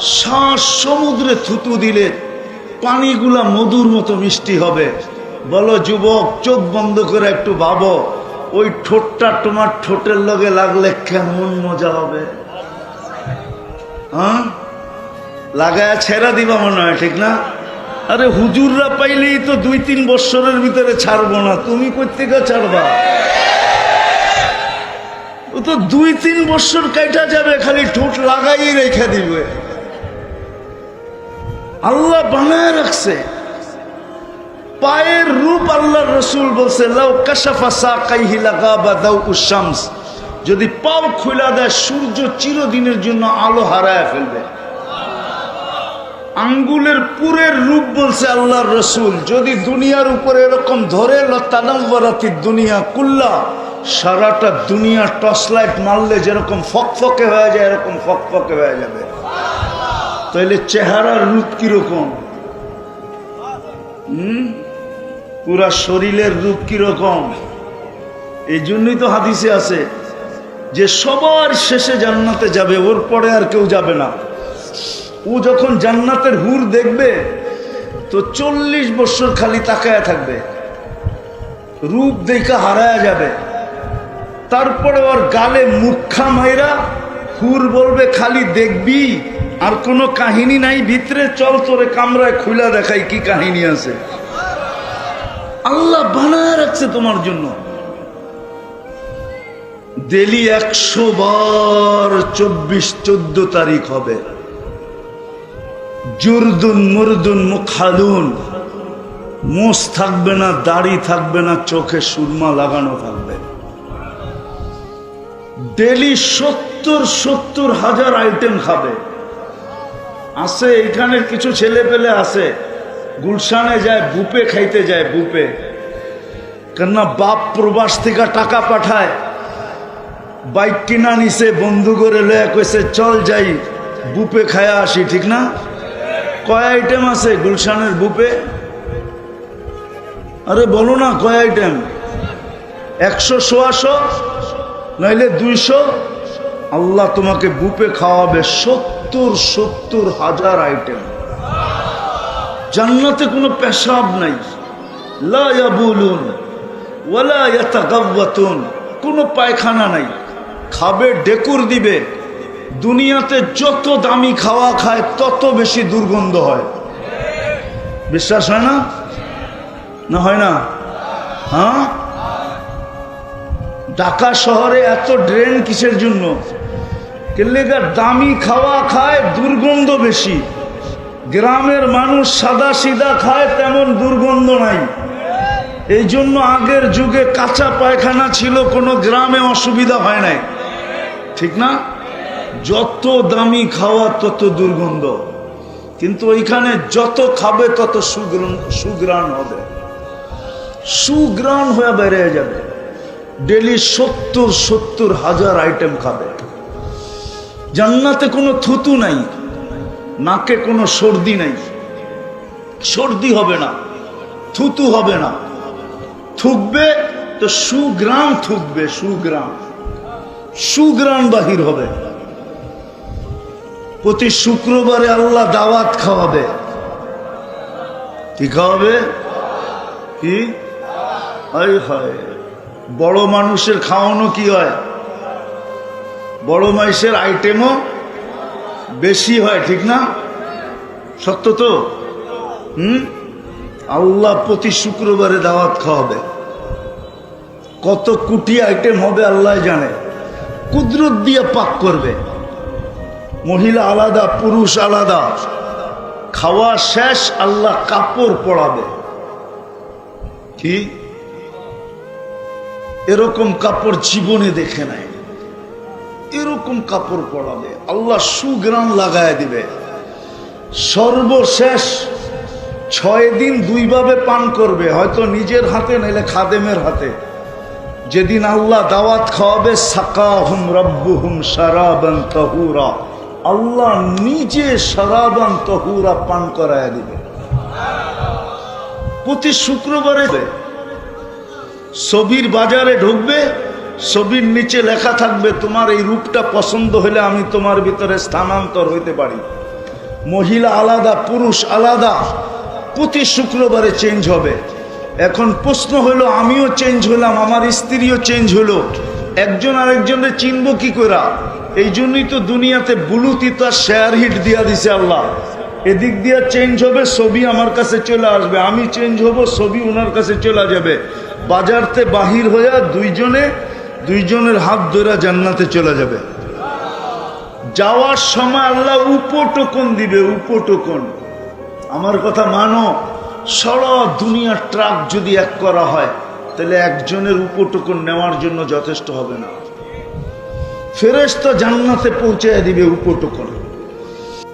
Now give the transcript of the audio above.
শ্বাস সমুদ্রে থুতু দিলে পানিগুলা মধুর মতো মিষ্টি হবে। বলো, যুবক, চোখ বন্ধ করে একটু ভাবো, ওই ঠোঁটটা তোমার ঠোঁটের লগে লাগলে কেমন মজা হবে? হ্যাঁ? লাগায় ছেড়া দিবা মনে হয়, ঠিক না? আরে হুজুররা পাইলেই তো দুই তিন বৎসরের ভিতরে ছাড়বো না। তুমি কোথেকে ছাড়বা? ও তো দুই তিন বছর কাইটা যাবে, খালি ঠোঁট লাগাই রেখে দিবে। আল্লাহ বানায় রাখছে। পায়ের রূপ আল্লাহ রসুল বলছে, লাউ কাশাফা সাকাইহি লাগাবা দাউ উশামস যদি পাও খুলা দেয়, সূর্য চিরদিনের জন্য আলো হারায় ফেলবে। আঙ্গুলের পুরের রূপ বলছে আল্লাহর রসুল, যদি দুনিয়ার উপরে এরকম ধরে লতানাম্বরাতি দুনিয়া কুল্লা। সারাটা দুনিয়া টর্চ লাইট মারলে যেরকম ফকফকে হয়ে যায়, এরকম ফকফকে হয়ে যাবে। তাইলে চেহারার রূপ কীরকম? হুম? পুরা শরীরের রূপ কীরকম? এই জন্যই তো হাদিসে আছে, যে সবার শেষে জান্নাতে যাবে, ওর পরে আর কেউ যাবে না। ও যখন জান্নাতের হুর দেখবে, তো চল্লিশ বছর খালি তাকায়া থাকবে। রূপ দেখা হারায়া যাবে। তারপরে ওর গালে মুখা মাইরা হুর বলবে, খালি দেখবি আর কোনো কাহিনী নাই, ভিতরে চল তোরে কামরায় খুলা দেখাই কি কাহিনী আছে। আল্লাহ বানায় রাখছে তোমার জন্য। ডেলি একশো বার চব্বিশ, চোদ্দ তারিখ হবে। জুরদুন, মুরদুন, মুখালুন। মোষ থাকবে না, দাড়ি থাকবে না, চোখে সুরমা লাগানো থাকবে। ডেলি সত্তর সত্তর হাজার আইটেম খাবে। আছে এখানের কিছু ছেলে পেলে আছে। গুলশানে যায়, বুপে খাইতে যায়, বুপে। কেননা বাপ প্রবাস থেকে টাকা পাঠায়। বাইক কিনা নিছে, বন্ধু করে লয়া কইছে, চল যাই, বুপে খায়া আসি ঠিক না? কয় আইটেম আছে গুলশানের বুপে? আরে বলো না, কয় আইটেম একশো সোয়াশো নইলে দুইশো? আল্লাহ তোমাকে বুপে খাওয়াবে সত্তর সত্তর হাজার আইটেম। জান্নাতে কোনো পেশাব নাই। লা ইয়াবুলুন ওয়ালা ইয়াতাগাওয়াতুন, কোনো পায়খানা নাই। খাবে, ডেকুর দিবে। দুনিয়াতে যত দামি খাওয়া খায়, তত বেশি দুর্গন্ধ হয়। বিশ্বাস হয় না? না হয় না? হ্যাঁ? ঢাকা শহরে এত ড্রেন কিসের জন্য? কেলেগার দামি খাওয়া খায়, দুর্গন্ধ বেশি। গ্রামের মানুষ সাদা সিদা খায়, তেমন দুর্গন্ধ নাই। এই জন্য আগের যুগে কাঁচা পায়খানা ছিল, কোনো গ্রামে অসুবিধা হয় নাই। ঠিক না? যত দামি খাওয়া, তত দুর্গন্ধ। কিন্তু ওইখানে যত খাবে, তত সুগ্রাণ সুগ্রাণ হবে। সুগ্রাণ হয়ে বেড়ে যাবে। ডেলি সত্তর সত্তর হাজার আইটেম খাবে। জান্নাতে কোনো থুতু নাই, নাকে কোনো সর্দি নাই। সর্দি হবে না, থুতু হবে না। থুকবে তো সুগ্রাম থুকবে, সুগ্রাম। সুগ্রাম বাহির হবে। প্রতি শুক্রবারে আল্লাহ দাওয়াত খাওয়াবে। কি খাওয়াবে? কি? হায় হায়। বড় মানুষের খাওয়ানো কি হয়? বড় মানুষের আইটেমও বেশি হয়, ঠিক না? সত্য তো? হুম? আল্লাহ প্রতি শুক্রবারে দাওয়াত খাওয়াবে। কত কুটি আইটেম হবে আল্লাহ জানে। কুদরত দিয়ে পাক করবে। মহিলা আলাদা, পুরুষ আলাদা। খাওয়া শেষ, আল্লাহ কাপড় পরাবে। কি? এরকম কাপড় জীবনে দেখে নাই। এরকম কাপড় পরাবে। আল্লাহ সুগ্রাম লাগায় দিবে। সর্বশেষ ছয় দিন দুইভাবে পান করবে। হয়তো নিজের হাতে, নাইলে খাদেমের হাতে। যেদিন আল্লাহ দাওয়াত খাওয়াবে, সাকাহুম রব্বুহুম সারাবান তাহুরা। আল্লাহ নিজে সারাবান তহুরা পান করায় দিবে। প্রতি শুক্রবারে ছবির বাজারে ঢুকবে, ছবির নিচে লেখা থাকবে, তোমার এই রূপটা পছন্দ হলে আমি তোমার ভিতরে স্থানান্তর হইতে পারি। মহিলা আলাদা, পুরুষ আলাদা, প্রতি শুক্রবারে চেঞ্জ হবে। এখন প্রশ্ন হলো, আমিও চেঞ্জ হলাম, আমার স্ত্রীও চেঞ্জ হলো, একজন আরেকজনের চিনব কি করা এই জন্যই তো দুনিয়াতে বুলুতি তার শেয়ার হিট দিয়া দিছে আল্লাহ। এদিক দিয়ে চেঞ্জ হবে, ছবি আমার কাছে চলে আসবে। আমি চেঞ্জ হব, ছবি ওনার কাছে চলে যাবে। বাজারতে বাহির হইয়া দুইজনে, দুইজনের হাত ধরে জান্নাতে চলে যাবে। যাওয়ার সময় আল্লাহ উপটোকন দিবে, উপটোকন। আমার কথা মানো, সারা দুনিয়ার ট্রাক যদি এক করা হয়, তাহলে একজনের উপটোকন নেওয়ার জন্য যথেষ্ট হবে না। ফেরেশতা জান্নাতে পৌঁছে দিবে উপটোকন।